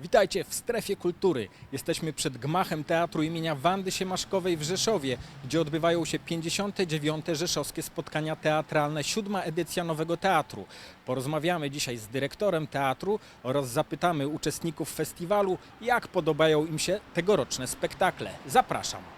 Witajcie w strefie kultury. Jesteśmy przed gmachem Teatru imienia Wandy Siemaszkowej w Rzeszowie, gdzie odbywają się 59. Rzeszowskie Spotkania Teatralne, siódma edycja Nowego Teatru. Porozmawiamy dzisiaj z dyrektorem teatru oraz zapytamy uczestników festiwalu, jak podobają im się tegoroczne spektakle. Zapraszam.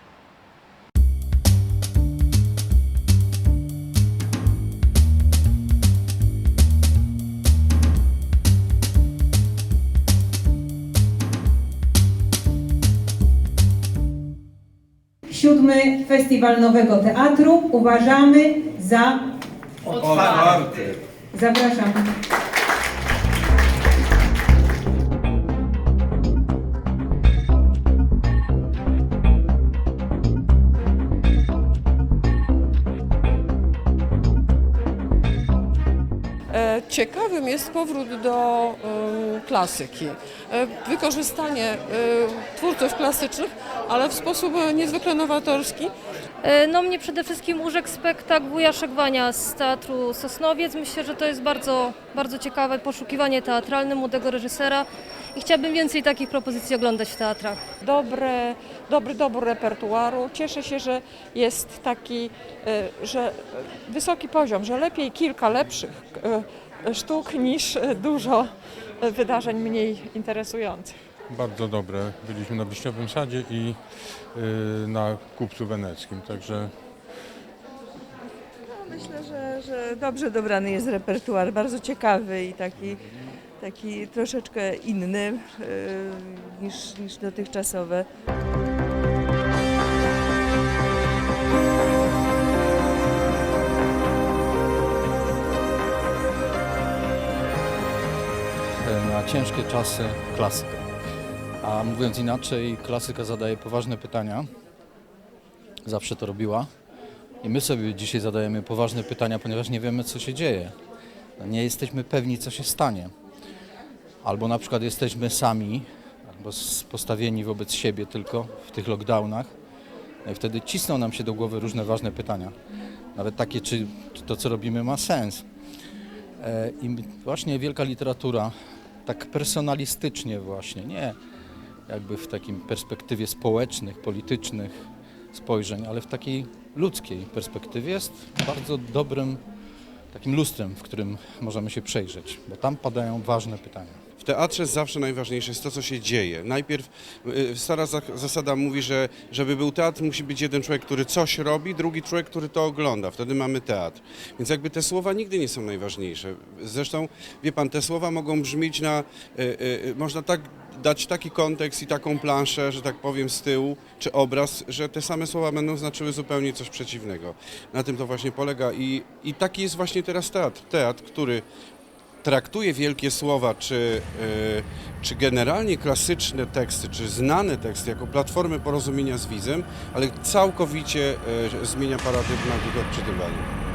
Siódmy Festiwal Nowego Teatru uważamy za Otwarty. Zapraszam. Ciekawym jest powrót do klasyki. E, Wykorzystanie e, twórców klasycznych, ale w sposób niezwykle nowatorski. E, No mnie przede wszystkim urzekł spektakl Wuja Szegwania z Teatru Sosnowiec. Myślę, że to jest bardzo, bardzo ciekawe poszukiwanie teatralne młodego reżysera i chciałabym więcej takich propozycji oglądać w teatrach. dobry, dobry dobór repertuaru. Cieszę się, że jest taki, że wysoki poziom, że lepiej kilka lepszych sztuk niż dużo wydarzeń mniej interesujących. Bardzo dobre. Byliśmy na Wiśniowym Sadzie i y, na Kupcu Weneckim, także Myślę, że, że dobrze dobrany jest repertuar, bardzo ciekawy i taki, taki troszeczkę inny yy, niż, niż dotychczasowe. Na ciężkie czasy klasyka. A mówiąc inaczej, klasyka zadaje poważne pytania. Zawsze to robiła. I my sobie dzisiaj zadajemy poważne pytania, ponieważ nie wiemy, co się dzieje. Nie jesteśmy pewni, co się stanie. Albo na przykład jesteśmy sami, albo postawieni wobec siebie tylko w tych lockdownach. No I wtedy cisną nam się do głowy różne ważne pytania. Nawet takie, czy, czy to, co robimy, ma sens. E, I właśnie wielka literatura, tak personalistycznie właśnie, nie jakby w takim perspektywie społecznych, politycznych spojrzeń, ale w takiej ludzkiej perspektywie jest bardzo dobrym takim lustrem, w którym możemy się przejrzeć, bo tam padają ważne pytania. W teatrze zawsze najważniejsze jest to, co się dzieje. Najpierw y, stara za- zasada mówi, że żeby był teatr, musi być jeden człowiek, który coś robi, drugi człowiek, który to ogląda. Wtedy mamy teatr. Więc jakby te słowa nigdy nie są najważniejsze. Zresztą, wie pan, te słowa mogą brzmieć na... y, y, można tak dać taki kontekst i taką planszę, że tak powiem, z tyłu, czy obraz, że te same słowa będą znaczyły zupełnie coś przeciwnego. Na tym to właśnie polega i, i taki jest właśnie teraz teatr. Teatr, który traktuje wielkie słowa, czy, y, czy generalnie klasyczne teksty, czy znane teksty jako platformę porozumienia z widzem, ale całkowicie y, zmienia paradygmat ich odczytywania.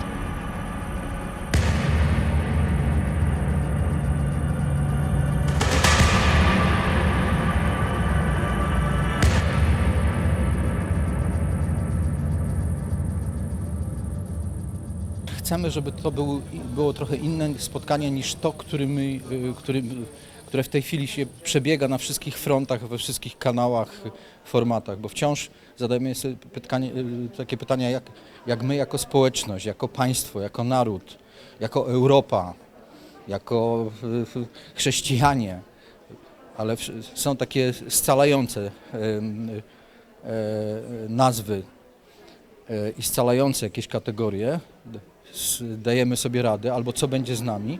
Chcemy, żeby to był, było trochę inne spotkanie niż to, y, który, które w tej chwili się przebiega na wszystkich frontach, we wszystkich kanałach, formatach, bo wciąż zadajemy sobie pytanie, y, takie pytania, jak, jak my jako społeczność, jako państwo, jako naród, jako Europa, jako y, chrześcijanie, ale są takie scalające y, nazwy i scalające jakieś kategorie, dajemy sobie radę, albo co będzie z nami.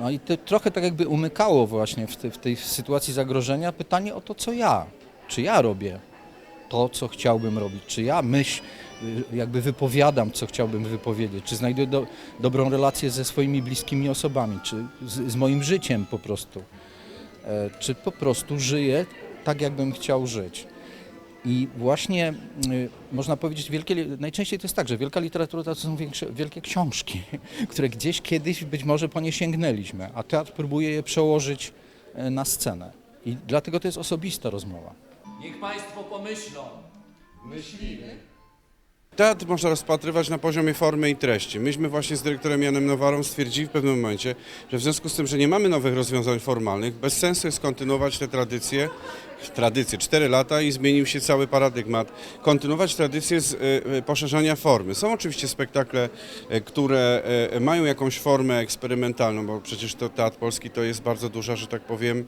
No i trochę tak jakby umykało właśnie w, te, w tej sytuacji zagrożenia pytanie o to, co ja. Czy ja robię to, co chciałbym robić? Czy ja myśl, y, jakby wypowiadam, co chciałbym wypowiedzieć? Czy znajduję do, dobrą relację ze swoimi bliskimi osobami? Czy z, z moim życiem po prostu? E, Czy po prostu żyję tak, jakbym chciał żyć? I właśnie y, można powiedzieć, wielkie, najczęściej to jest tak, że wielka literatura to są większe, wielkie książki, które gdzieś kiedyś być może po nie sięgnęliśmy, a teatr próbuje je przełożyć e, na scenę. I dlatego to jest osobista rozmowa. Niech Państwo pomyślą. Teatr można rozpatrywać na poziomie formy i treści. Myśmy właśnie z dyrektorem Janem Nowarą stwierdzili w pewnym momencie, że w związku z tym, że nie mamy nowych rozwiązań formalnych, bez sensu jest kontynuować te tradycje, tradycje, 4 lata i zmienił się cały paradygmat. Kontynuować tradycję z y, y, poszerzania formy. Są oczywiście spektakle, y, które mają jakąś formę eksperymentalną, bo przecież to Teatr Polski to jest bardzo duża, że tak powiem,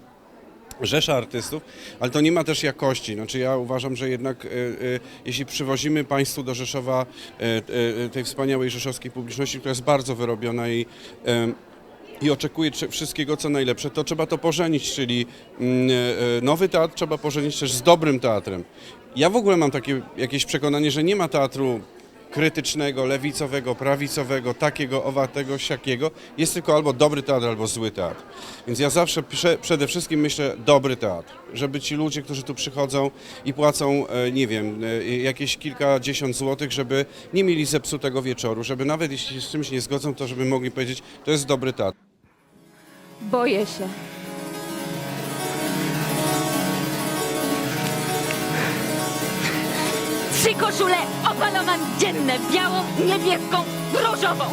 rzesza artystów, ale to nie ma też jakości. Znaczy ja uważam, że jednak y, y, jeśli przywozimy Państwu do Rzeszowa y, y, tej wspaniałej rzeszowskiej publiczności, która jest bardzo wyrobiona i y, i oczekuje cze- wszystkiego, co najlepsze, to trzeba to pożenić, czyli mm, e, nowy teatr trzeba pożenić też z dobrym teatrem. Ja w ogóle mam takie jakieś przekonanie, że nie ma teatru krytycznego, lewicowego, prawicowego, takiego, owatego, siakiego. Jest tylko albo dobry teatr, albo zły teatr. Więc ja zawsze prze, przede wszystkim myślę dobry teatr, żeby ci ludzie, którzy tu przychodzą i płacą, e, nie wiem, e, jakieś kilkadziesiąt złotych, żeby nie mieli zepsutego wieczoru, żeby nawet jeśli się z czymś nie zgodzą, to żeby mogli powiedzieć, to jest dobry teatr. Boję się. Trzy koszule opalowań dzienne, białą, niebieską, różową.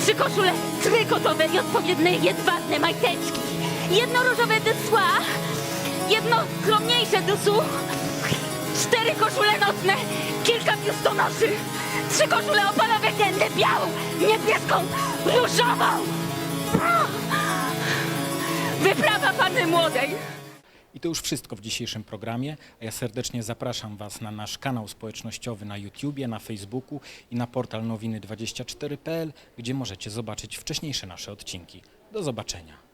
Trzy koszule trykotowe i odpowiednie jedwabne majteczki. Jedno różowe dysła, jedno skromniejsze dysu, cztery koszule nocne, kilka biustonoszy, trzy koszule opalowe dzienne, białą, niebieską, różową. Wyprawa panny młodej. I to już wszystko w dzisiejszym programie, a ja serdecznie zapraszam Was na nasz kanał społecznościowy na YouTubie, na Facebooku i na portal nowiny24.pl, gdzie możecie zobaczyć wcześniejsze nasze odcinki. Do zobaczenia.